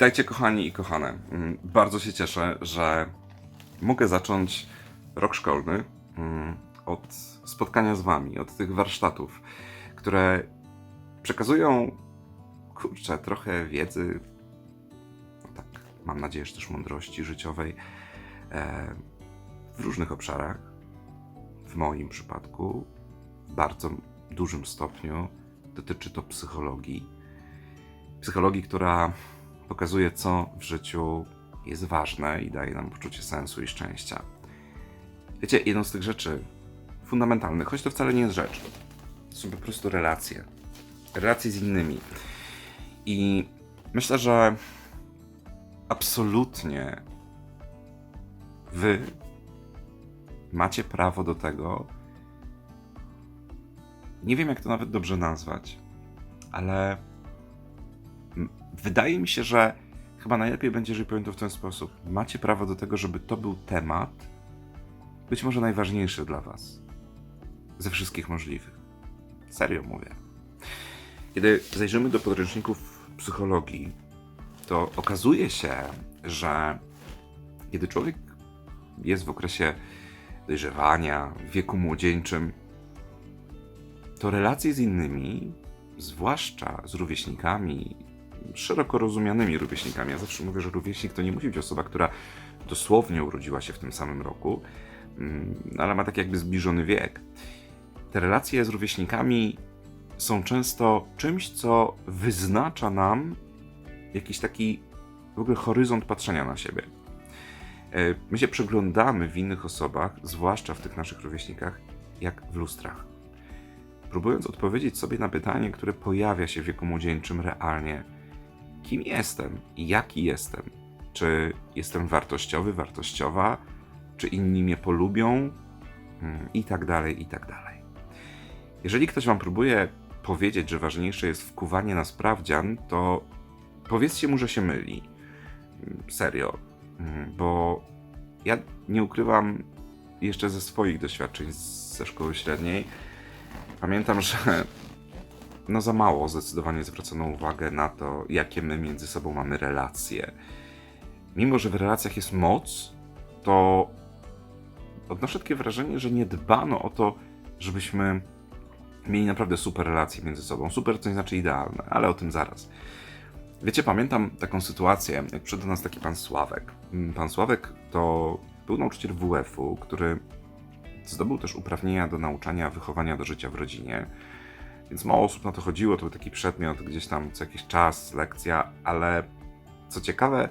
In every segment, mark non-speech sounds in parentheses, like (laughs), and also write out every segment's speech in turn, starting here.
Witajcie kochani i kochane. Mm, Bardzo się cieszę, że mogę zacząć rok szkolny mm, od spotkania z wami, od tych warsztatów, które przekazują, kurczę, trochę wiedzy, no tak, mam nadzieję, że też mądrości życiowej e, w różnych obszarach. W moim przypadku w bardzo dużym stopniu dotyczy to psychologii. Psychologii, która pokazuje, co w życiu jest ważne i daje nam poczucie sensu i szczęścia. Wiecie, jedną z tych rzeczy fundamentalnych, choć to wcale nie jest rzecz, to są po prostu relacje. Relacje z innymi. I myślę, że absolutnie wy macie prawo do tego. Nie wiem, jak to nawet dobrze nazwać, ale wydaje mi się, że chyba najlepiej będzie, jeżeli powiem to w ten sposób. Macie prawo do tego, żeby to był temat, być może najważniejszy dla Was ze wszystkich możliwych. Serio mówię. Kiedy zajrzymy do podręczników psychologii, to okazuje się, że kiedy człowiek jest w okresie dojrzewania, w wieku młodzieńczym, to relacje z innymi, zwłaszcza z rówieśnikami, szeroko rozumianymi rówieśnikami, ja zawsze mówię, że rówieśnik to nie musi być osoba, która dosłownie urodziła się w tym samym roku, mm, ale ma tak jakby zbliżony wiek. Te relacje z rówieśnikami są często czymś, co wyznacza nam jakiś taki w ogóle horyzont patrzenia na siebie. E, My się przeglądamy w innych osobach, zwłaszcza w tych naszych rówieśnikach, jak w lustrach. Próbując odpowiedzieć sobie na pytanie, które pojawia się w wieku młodzieńczym realnie: kim jestem i jaki jestem? Czy jestem wartościowy, wartościowa? Czy inni mnie polubią? Mm, I tak dalej, i tak dalej. Jeżeli ktoś wam próbuje powiedzieć, że ważniejsze jest wkuwanie na sprawdzian, to powiedzcie mu, że się myli. Mm, Serio. Mm, Bo ja nie ukrywam jeszcze ze swoich doświadczeń ze szkoły średniej. Pamiętam, że no za mało zdecydowanie zwracono uwagę na to, jakie my między sobą mamy relacje. Mimo, że w relacjach jest moc, to odnoszę takie wrażenie, że nie dbano o to, żebyśmy mieli naprawdę super relacje między sobą. Super to nie znaczy idealne, ale o tym zaraz. Wiecie, pamiętam taką sytuację, jak przyszedł do nas taki pan Sławek. Mm, Pan Sławek to był nauczyciel WF-u, który zdobył też uprawnienia do nauczania wychowania do życia w rodzinie. Więc mało osób na to chodziło, to był taki przedmiot gdzieś tam co jakiś czas, lekcja, ale co ciekawe,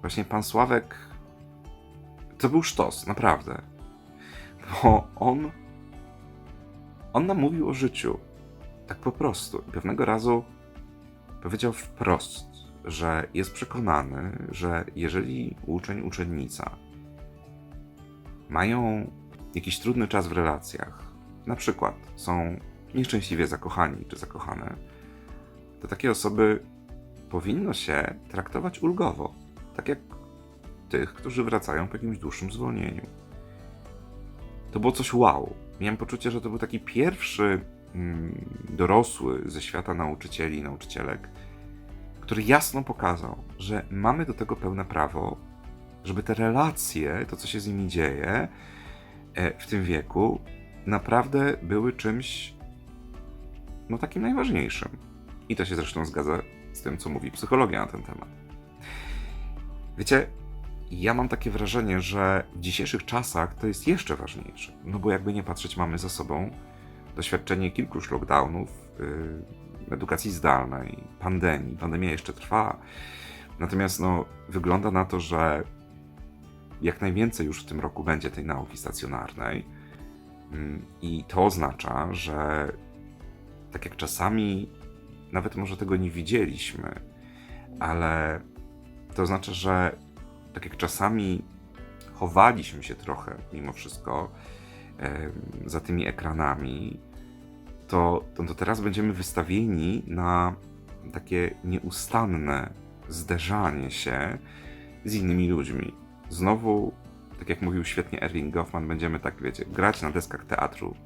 właśnie pan Sławek to był sztos, naprawdę. Bo on on nam mówił o życiu. Tak po prostu. I pewnego razu powiedział wprost, że jest przekonany, że jeżeli uczeń, uczennica mają jakiś trudny czas w relacjach, na przykład są nieszczęśliwie zakochani czy zakochane, to takie osoby powinno się traktować ulgowo, tak jak tych, którzy wracają po jakimś dłuższym zwolnieniu. To było coś wow. Miałem poczucie, że to był taki pierwszy mm, dorosły ze świata nauczycieli i nauczycielek, który jasno pokazał, że mamy do tego pełne prawo, żeby te relacje, to co się z nimi dzieje e, w tym wieku, naprawdę były czymś no takim najważniejszym. I to się zresztą zgadza z tym, co mówi psychologia na ten temat. Wiecie, ja mam takie wrażenie, że w dzisiejszych czasach to jest jeszcze ważniejsze. No bo jakby nie patrzeć, mamy za sobą doświadczenie kilku już lockdownów, yy, edukacji zdalnej, pandemii. Pandemia jeszcze trwa. Natomiast no, wygląda na to, że jak najwięcej już w tym roku będzie tej nauki stacjonarnej. Ym, I to oznacza, że tak jak czasami nawet może tego nie widzieliśmy, ale to oznacza, że tak jak czasami chowaliśmy się trochę mimo wszystko za tymi ekranami, to, to, to teraz będziemy wystawieni na takie nieustanne zderzanie się z innymi ludźmi. Znowu, tak jak mówił świetnie Erwin Goffman, będziemy tak, wiecie, grać na deskach teatru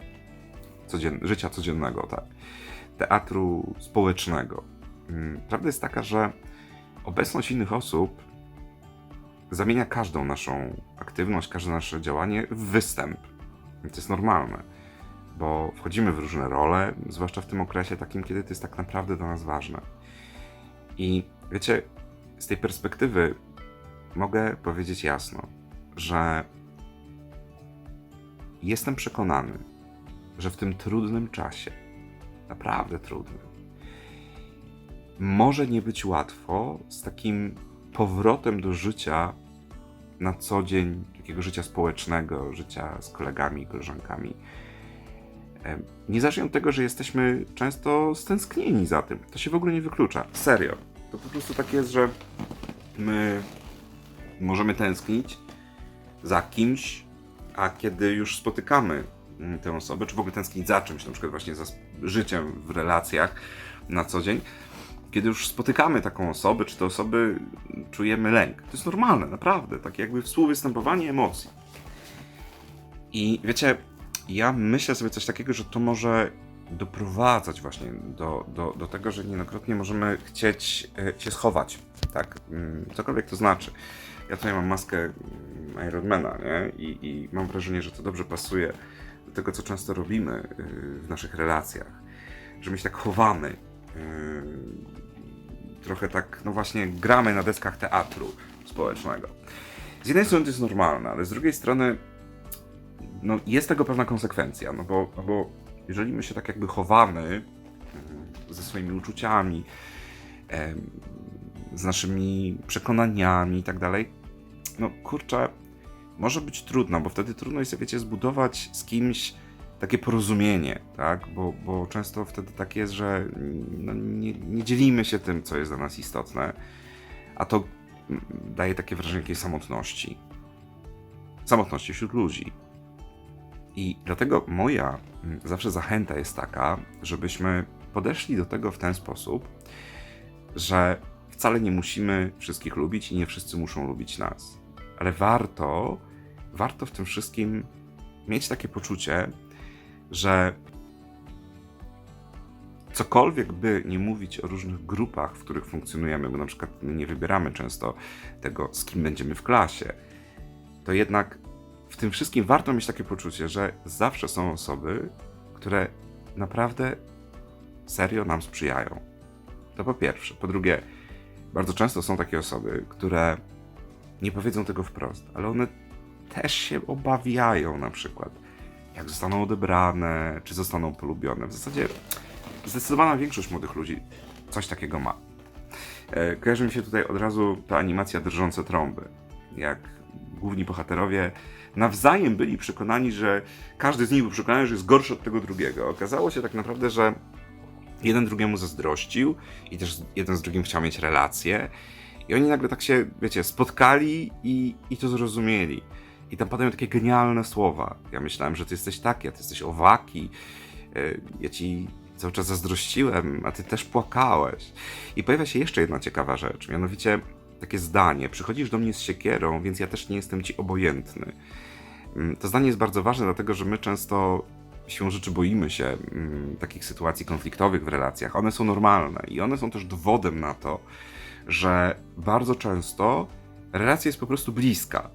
codzien- życia codziennego, tak. Teatru społecznego. Mm, Prawda jest taka, że obecność innych osób zamienia każdą naszą aktywność, każde nasze działanie w występ. I to jest normalne, bo wchodzimy w różne role, zwłaszcza w tym okresie takim, kiedy to jest tak naprawdę dla nas ważne. I wiecie, z tej perspektywy mogę powiedzieć jasno, że jestem przekonany, że w tym trudnym czasie, naprawdę trudnym, może nie być łatwo z takim powrotem do życia na co dzień, takiego życia społecznego, życia z kolegami, koleżankami. Em, Niezależnie od tego, że jesteśmy często stęsknieni za tym, to się w ogóle nie wyklucza. Serio. To po prostu tak jest, że my możemy tęsknić za kimś, a kiedy już spotykamy tę osobę, czy w ogóle tęsknić za czymś, na przykład właśnie za życiem w relacjach na co dzień, kiedy już spotykamy taką osobę, czy te osoby, czujemy lęk. To jest normalne, naprawdę, takie jakby współwystępowanie emocji. I wiecie, ja myślę sobie coś takiego, że to może doprowadzać właśnie do, do, do tego, że niejednokrotnie możemy chcieć e, się schować, tak? Mm, Cokolwiek to znaczy. Ja tutaj mam maskę mm, Ironmana, nie? I, I mam wrażenie, że to dobrze pasuje tego, co często robimy y, w naszych relacjach. Że my się tak chowamy. y, Trochę tak, no właśnie, gramy na deskach teatru społecznego. Z jednej strony to jest normalne, ale z drugiej strony no, jest tego pewna konsekwencja, no bo, no bo jeżeli my się tak jakby chowamy mm, ze swoimi uczuciami, z naszymi przekonaniami i tak dalej, no kurczę, może być trudno, bo wtedy trudno jest, wiecie, zbudować z kimś takie porozumienie, tak? Bo, bo często wtedy tak jest, że no, nie, nie dzielimy się tym, co jest dla nas istotne, a to mm, daje takie wrażenie jakiejś samotności. Samotności wśród ludzi. I dlatego moja mm, zawsze zachęta jest taka, żebyśmy podeszli do tego w ten sposób, że wcale nie musimy wszystkich lubić i nie wszyscy muszą lubić nas. Ale warto, warto w tym wszystkim mieć takie poczucie, że cokolwiek by nie mówić o różnych grupach, w których funkcjonujemy, bo na przykład my nie wybieramy często tego, z kim będziemy w klasie, to jednak w tym wszystkim warto mieć takie poczucie, że zawsze są osoby, które naprawdę serio nam sprzyjają. To po pierwsze. Po drugie, bardzo często są takie osoby, które nie powiedzą tego wprost, ale one też się obawiają na przykład, jak zostaną odebrane, czy zostaną polubione. W zasadzie zdecydowana większość młodych ludzi coś takiego ma. E, Kojarzy mi się tutaj od razu ta animacja Drżące Trąby. Jak główni bohaterowie nawzajem byli przekonani, że każdy z nich był przekonany, że jest gorszy od tego drugiego. Okazało się tak naprawdę, że jeden drugiemu zazdrościł i też jeden z drugim chciał mieć relacje. I oni nagle tak się, wiecie, spotkali i, i to zrozumieli. I tam padają takie genialne słowa. Ja myślałem, że ty jesteś taki, a ty jesteś owaki. E, Ja ci cały czas zazdrościłem, a ty też płakałeś. I pojawia się jeszcze jedna ciekawa rzecz, mianowicie takie zdanie. Przychodzisz do mnie z siekierą, więc ja też nie jestem ci obojętny. Mm, To zdanie jest bardzo ważne, dlatego że my często siłą rzeczy boimy się mm, takich sytuacji konfliktowych w relacjach. One są normalne i one są też dowodem na to, że bardzo często relacja jest po prostu bliska.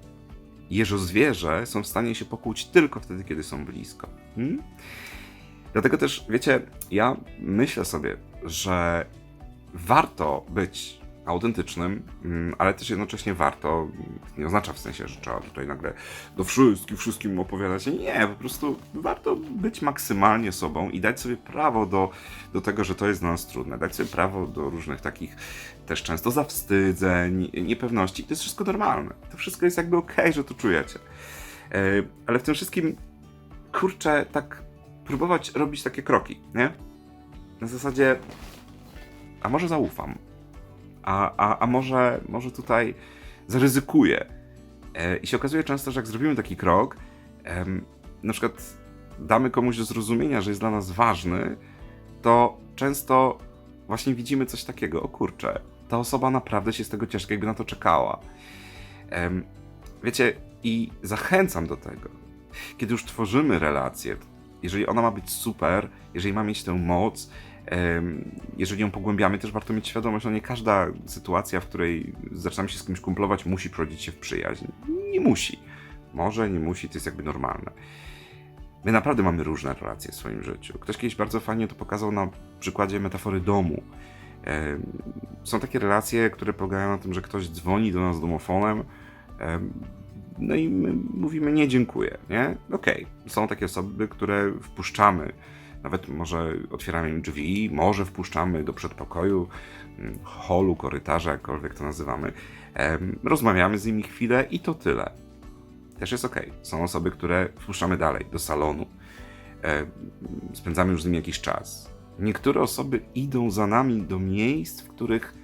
Jeżozwierze są w stanie się pokłócić tylko wtedy, kiedy są blisko. Hmm? Dlatego też, wiecie, ja myślę sobie, że warto być autentycznym, mm, ale też jednocześnie warto, nie oznacza w sensie, że trzeba tutaj nagle do wszystkich, wszystkim opowiadać. Nie, po prostu warto być maksymalnie sobą i dać sobie prawo do, do tego, że to jest dla nas trudne. Dać sobie prawo do różnych takich też często zawstydzeń, niepewności. To jest wszystko normalne. To wszystko jest jakby okej, że to czujecie. E, Ale w tym wszystkim, kurczę, tak próbować robić takie kroki, nie? Na zasadzie, a może zaufam? A, a, a może, może tutaj zaryzykuję? E, I się okazuje często, że jak zrobimy taki krok, na przykład damy komuś do zrozumienia, że jest dla nas ważny, to często właśnie widzimy coś takiego, o kurczę, ta osoba naprawdę się z tego cieszy, jakby na to czekała. Wiecie, i zachęcam do tego, kiedy już tworzymy relację, jeżeli ona ma być super, jeżeli ma mieć tę moc, jeżeli ją pogłębiamy, też warto mieć świadomość, że nie każda sytuacja, w której zaczynamy się z kimś kumplować, musi prowadzić się w przyjaźń. Nie musi. Może, nie musi, to jest jakby normalne. My naprawdę mamy różne relacje w swoim życiu. Ktoś kiedyś bardzo fajnie to pokazał na przykładzie metafory domu. Są takie relacje, które polegają na tym, że ktoś dzwoni do nas domofonem, em, no i my mówimy nie dziękuję, nie? Okej, są takie osoby, które wpuszczamy, nawet może otwieramy im drzwi, może wpuszczamy do przedpokoju, mm, holu, korytarza, jakkolwiek to nazywamy. Rozmawiamy z nimi chwilę i to tyle. Też jest okej. Są osoby, które wpuszczamy dalej, do salonu. Spędzamy już z nimi jakiś czas. Niektóre osoby idą za nami do miejsc, w których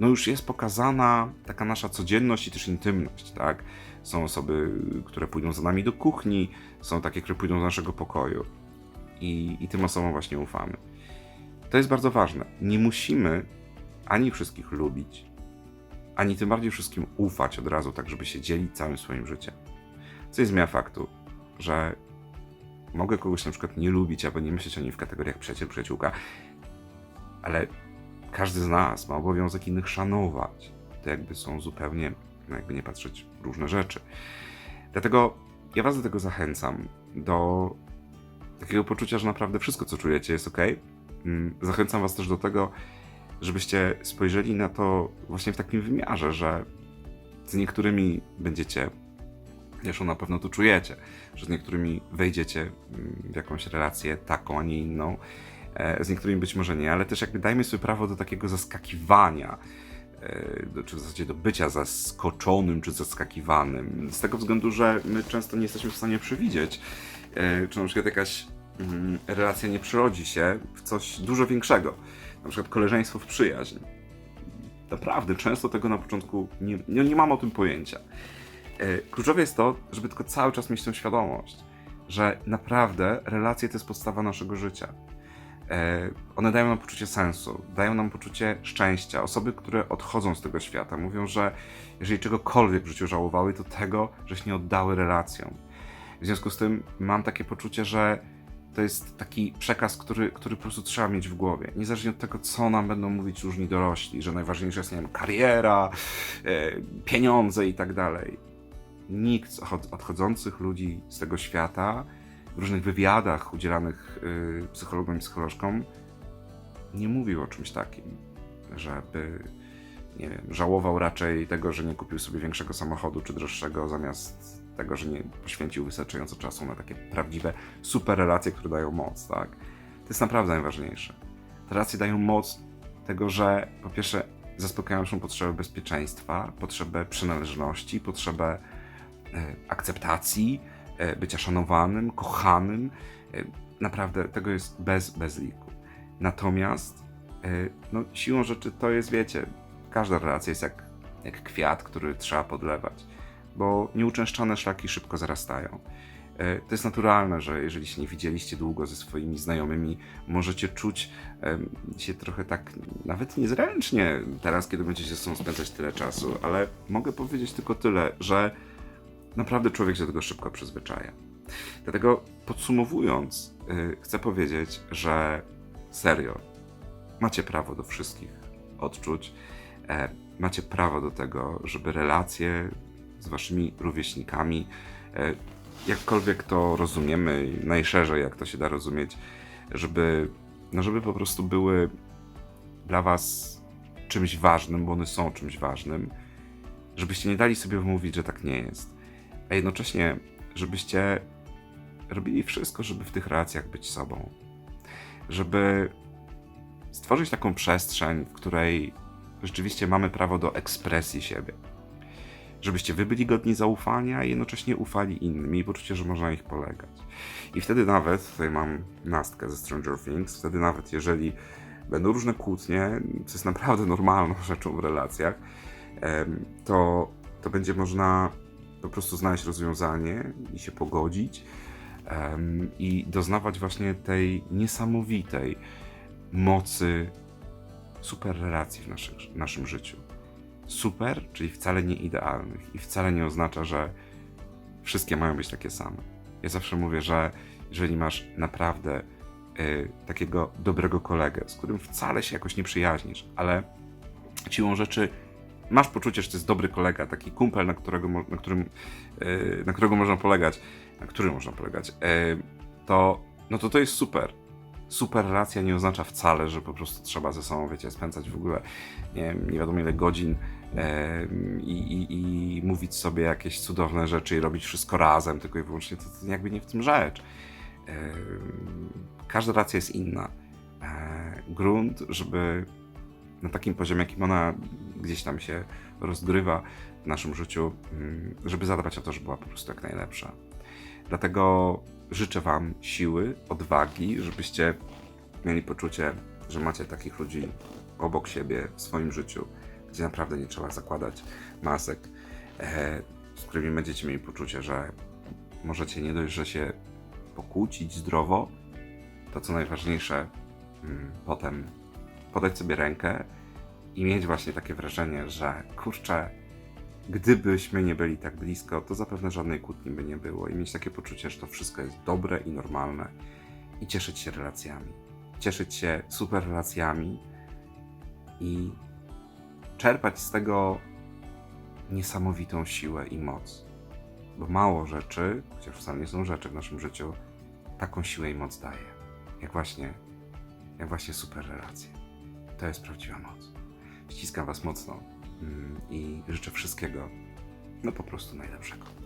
no już jest pokazana taka nasza codzienność i też intymność, tak? Są osoby, które pójdą za nami do kuchni, są takie, które pójdą do naszego pokoju. I, I tym osobom właśnie ufamy. To jest bardzo ważne. Nie musimy ani wszystkich lubić, ani tym bardziej wszystkim ufać od razu, tak żeby się dzielić całym swoim życiem. Co nie zmienia faktu, że mogę kogoś na przykład nie lubić albo nie myśleć o nim w kategoriach przyjaciel, przyjaciółka, ale każdy z nas ma obowiązek innych szanować. To jakby są zupełnie, no jakby nie patrzeć, różne rzeczy. Dlatego ja Was do tego zachęcam, do takiego poczucia, że naprawdę wszystko, co czujecie, jest ok. Zachęcam Was też do tego, żebyście spojrzeli na to właśnie w takim wymiarze, że z niektórymi będziecie, zresztą na pewno to czujecie, że z niektórymi wejdziecie mm, w jakąś relację taką, a nie inną, e, z niektórymi być może nie, ale też jakby dajmy sobie prawo do takiego zaskakiwania, e, czy w zasadzie do bycia zaskoczonym czy zaskakiwanym. Z tego względu, że my często nie jesteśmy w stanie przewidzieć, e, czy na przykład jakaś mm, relacja nie przerodzi się w coś dużo większego. Na przykład koleżeństwo w przyjaźń. Naprawdę, często tego na początku nie, nie, nie mam o tym pojęcia. E, Kluczowe jest to, żeby tylko cały czas mieć tę świadomość, że naprawdę relacje to jest podstawa naszego życia. E, One dają nam poczucie sensu, dają nam poczucie szczęścia. Osoby, które odchodzą z tego świata, mówią, że jeżeli czegokolwiek w życiu żałowały, to tego, że się nie oddały relacjom. W związku z tym mam takie poczucie, że to jest taki przekaz, który, który po prostu trzeba mieć w głowie. Niezależnie od tego, co nam będą mówić różni dorośli, że najważniejsza jest, nie wiem, kariera, e, pieniądze i tak dalej. Nikt z odchod- odchodzących ludzi z tego świata w różnych wywiadach udzielanych y, psychologom i psycholożkom nie mówił o czymś takim, żeby nie wiem, żałował raczej tego, że nie kupił sobie większego samochodu czy droższego, zamiast tego, że nie poświęcił wystarczająco czasu na takie prawdziwe super relacje, które dają moc, tak? To jest naprawdę najważniejsze. Te relacje dają moc tego, że po pierwsze zaspokajają naszą potrzebę bezpieczeństwa, potrzebę przynależności, potrzebę e, akceptacji, e, bycia szanowanym, kochanym. E, naprawdę tego jest bez, bez liku. Natomiast no, siłą rzeczy to jest, wiecie, każda relacja jest jak, jak kwiat, który trzeba podlewać, bo nieuczęszczane szlaki szybko zarastają. E, To jest naturalne, że jeżeli się nie widzieliście długo ze swoimi znajomymi, możecie czuć się trochę tak, nawet niezręcznie teraz, kiedy będziecie ze sobą spędzać tyle czasu, ale mogę powiedzieć tylko tyle, że naprawdę człowiek się do tego szybko przyzwyczaja. Dlatego podsumowując, y, chcę powiedzieć, że serio, macie prawo do wszystkich odczuć, e, macie prawo do tego, żeby relacje z waszymi rówieśnikami, e, jakkolwiek to rozumiemy, najszerzej jak to się da rozumieć, żeby, no żeby po prostu były dla was czymś ważnym, bo one są czymś ważnym, żebyście nie dali sobie wmówić, że tak nie jest, a jednocześnie, żebyście robili wszystko, żeby w tych relacjach być sobą, żeby stworzyć taką przestrzeń, w której rzeczywiście mamy prawo do ekspresji siebie. Żebyście wy byli godni zaufania i jednocześnie ufali innym, mieli poczucie, że można na ich polegać. I wtedy nawet, tutaj mam nastkę ze Stranger Things, wtedy nawet jeżeli będą różne kłótnie, co jest naprawdę normalną (laughs) rzeczą w relacjach, to, to będzie można po prostu znaleźć rozwiązanie i się pogodzić i doznawać właśnie tej niesamowitej mocy super relacji w naszych, naszym życiu. Super, czyli wcale nie idealnych i wcale nie oznacza, że wszystkie mają być takie same. Ja zawsze mówię, że jeżeli masz naprawdę y, takiego dobrego kolegę, z którym wcale się jakoś nie przyjaźnisz, ale siłą rzeczy masz poczucie, że to jest dobry kolega, taki kumpel, na którego, na którym, y, na którego można polegać, na którym można polegać, y, to, no to to jest super. Super relacja nie oznacza wcale, że po prostu trzeba ze sobą, wiecie, spędzać w ogóle nie, nie wiadomo ile godzin em, i, i, i mówić sobie jakieś cudowne rzeczy i robić wszystko razem, tylko i wyłącznie to, to jakby nie w tym rzecz. Em, Każda relacja jest inna. E, Grunt, żeby na takim poziomie, jakim ona gdzieś tam się rozgrywa w naszym życiu, mm, żeby zadbać o to, żeby była po prostu jak najlepsza. Dlatego życzę Wam siły, odwagi, żebyście mieli poczucie, że macie takich ludzi obok siebie w swoim życiu, gdzie naprawdę nie trzeba zakładać masek, e, z którymi będziecie mieli poczucie, że możecie nie dość, że się pokłócić zdrowo, to co najważniejsze, mm, potem podać sobie rękę i mieć właśnie takie wrażenie, że kurczę, gdybyśmy nie byli tak blisko, to zapewne żadnej kłótni by nie było i mieć takie poczucie, że to wszystko jest dobre i normalne i cieszyć się relacjami. Cieszyć się super relacjami i czerpać z tego niesamowitą siłę i moc. Bo mało rzeczy, chociaż wcale nie są rzeczy w naszym życiu, taką siłę i moc daje. Jak właśnie, jak właśnie super relacje. To jest prawdziwa moc. Ściskam Was mocno i życzę wszystkiego, no po prostu najlepszego.